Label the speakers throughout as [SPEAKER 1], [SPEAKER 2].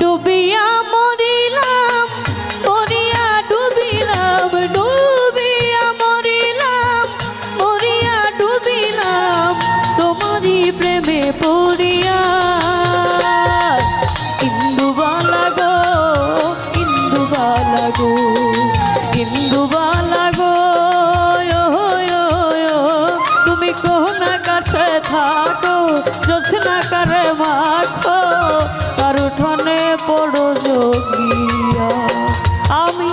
[SPEAKER 1] ডুবিয়া মরিলাম, মরিয়া ডুবিলাম, ডুবিয়া মরিলাম, মরিয়া ডুবিলাম, তোমারই প্রেমে পড়িয়া। ইন্দুবালা গো ইন্দুবালা গো ইন্দুবালা গো তুমি কোন কাছে থাকো জোৎস্না করে মাখো গঠনে বড় যোগিয়া। আমি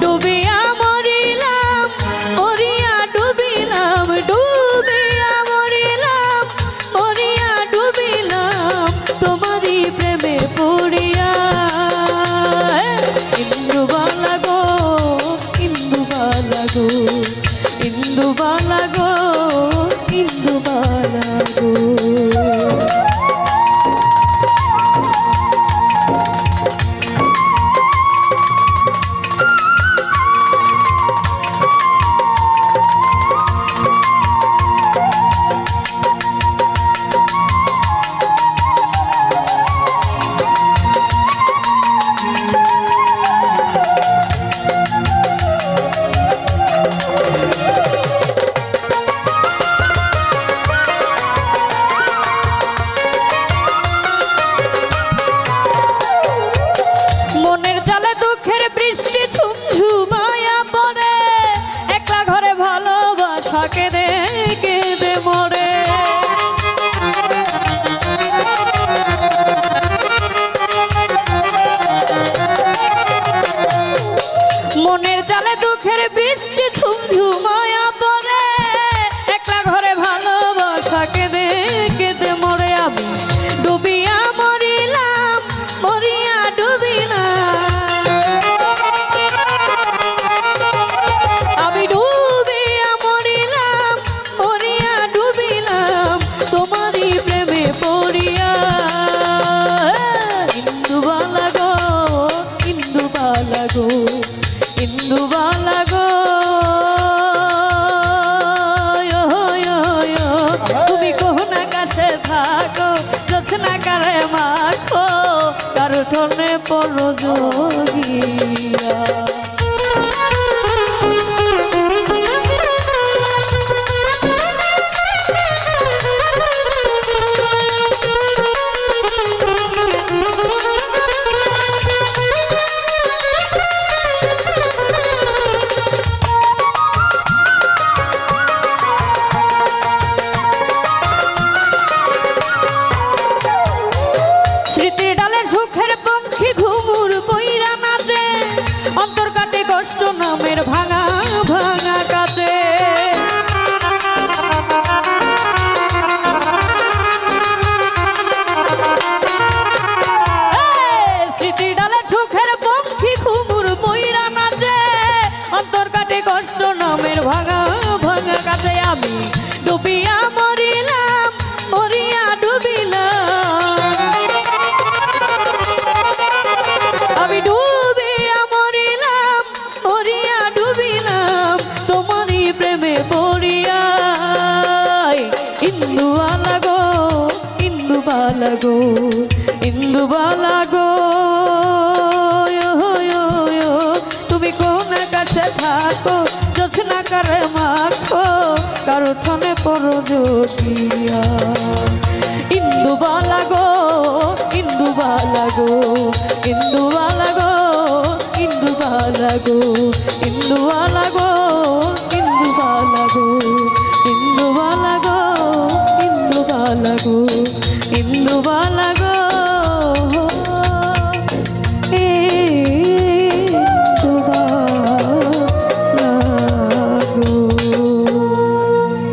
[SPEAKER 1] ডুবিয়া মরিলাম মরিয়া ডুবিলাম, ডুবিয়া মরিলাম মরিয়া ডুবিলাম, তোমারই প্রেমে পড়িয়া। ইন্দু বালা গো ইন্দু বালা গো ইন্দু বালা গো ইন্দু বালা কেঁদে কেঁদে মরে। মনের জালে দুঃখের বৃষ্টি Bo নামের ভাঙা ভাঙা কাছে। স্মৃতির ডালে সুখের পঙ্খী ঘুমুর বইরা নাচে। অন্তর কাটে কষ্ট, নামের ভাঙা ভাঙা কাছে। আমি ডুবিয়া মরিলাম, মরিয়া ডুবিলাম। আমি ডুবিয়া ఇందు బాలగో ఇందు బాలగో ఇందు బాలగో তুমি কোন কাছে থাকো, জোছনা করে মাখো, কারও ঠনে পর যোগিয়া ইন্দু বাল